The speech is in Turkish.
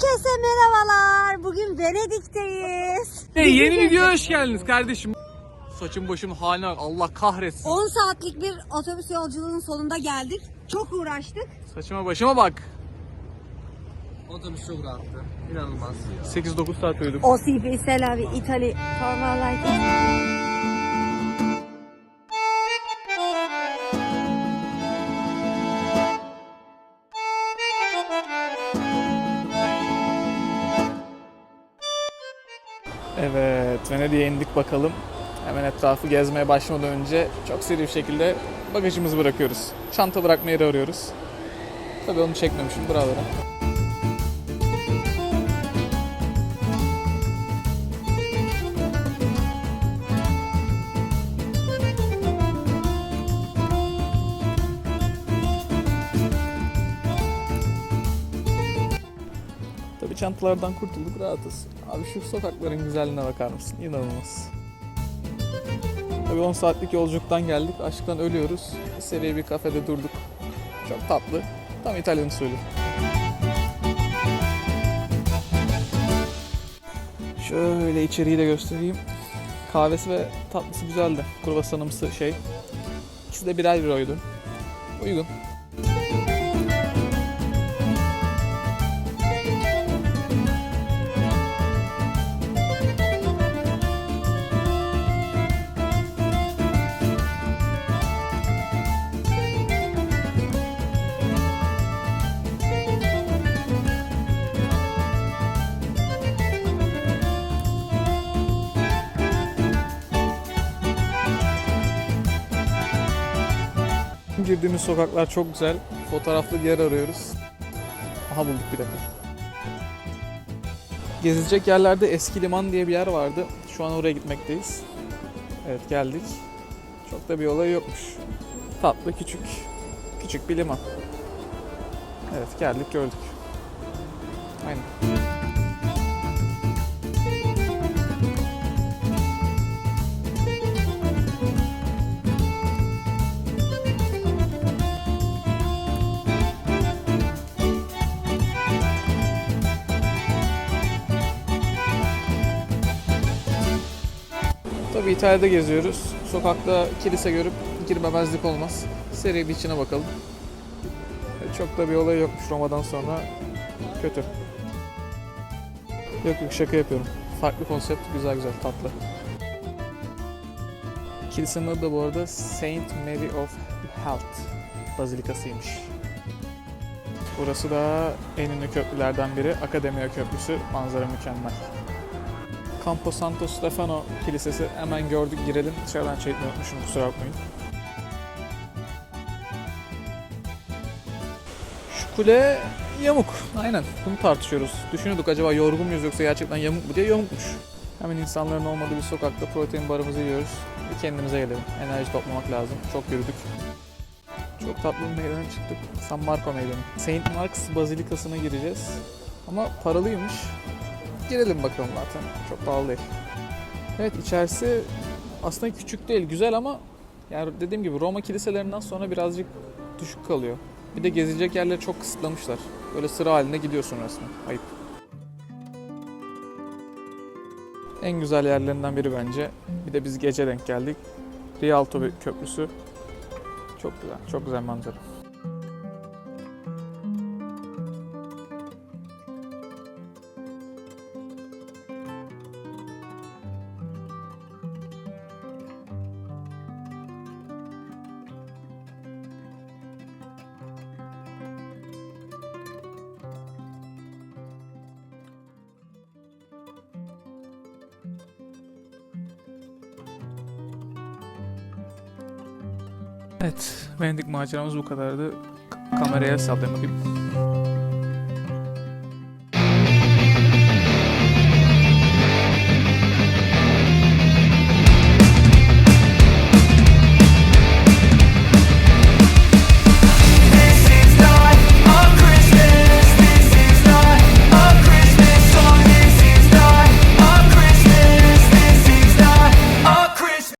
Herkese merhabalar. Bugün Venedik'teyiz. Hey, yeni videoya hoş geldiniz kardeşim. Saçım başım haline bak Allah kahretsin. 10 saatlik bir otobüs yolculuğunun sonunda geldik. Çok uğraştık. Saçıma başıma bak. Otobüs çok rahattı. İnanılmaz. 8-9 saat uyuduk. O Selavi İtali formalar. Evet Venedik'e indik bakalım. Hemen etrafı gezmeye başlamadan önce çok seri bir şekilde bagajımızı bırakıyoruz. Çanta bırakma yeri arıyoruz. Tabii onu çekmemişim buralara. Çantalardan kurtulduk rahatız. Abi şu sokakların güzelliğine bakar mısın? İnanılmaz. Tabii 10 saatlik yolculuktan geldik. Aşktan ölüyoruz. Seviye bir kafede durduk. Çok tatlı. Tam İtalyan usulü. Şöyle içeriği de göstereyim. Kahvesi ve tatlısı güzeldi. Kruvasanımsı şey. İkisi de birer euroydu. Uygun. Girdiğimiz sokaklar çok güzel. Fotoğraflı yer arıyoruz. Aha bulduk bir dakika. Gezilecek yerlerde Eski Liman diye bir yer vardı. Şu an oraya gitmekteyiz. Evet geldik. Çok da bir olay yokmuş. Tatlı küçük. Küçük bir liman. Evet geldik gördük. Aynen. Tabii İtalya'da geziyoruz. Sokakta kilise görüp girmemezlik olmaz. Seri bir içine bakalım. E, Çok da bir olay yokmuş Roma'dan sonra. Kötü. Yok yok şaka yapıyorum. Farklı konsept, güzel güzel, tatlı. Kilisenin adı da bu arada Saint Mary of Health Bazilikasıymış. Burası da en ünlü köprülerden biri. Akademiya Köprüsü. Manzara mükemmel. Campo Santo Stefano Kilisesi hemen gördük girelim. Dışarıdan çekmeyi unutmuşum kusura bakmayın. Şu kule yamuk. Aynen bunu tartışıyoruz. Düşünüyorduk acaba yorgun muyuz yoksa gerçekten yamuk mu diye yamukmuş. Hemen insanların olmadığı bir sokakta protein barımızı yiyoruz. Bir kendimize gelelim. Enerji toplamak lazım. Çok yürüdük. Çok tatlı bir meydana çıktık. San Marco meydanı. Saint Mark's Bazilikası'na gireceğiz. Ama paralıymış. Girelim bakalım zaten. Çok pahalı değil. Evet içerisi aslında küçük değil, güzel ama yani dediğim gibi Roma kiliselerinden sonra birazcık düşük kalıyor. Bir de gezilecek yerleri çok kısıtlamışlar. Böyle sıra halinde gidiyorsun resmen. Ayıp. En güzel yerlerinden biri bence. Bir de biz gece denk geldik. Rialto Köprüsü. Çok güzel, çok güzel manzara. Evet, Venedik maceramız bu kadardı. Kameraya sallayayım bakayım.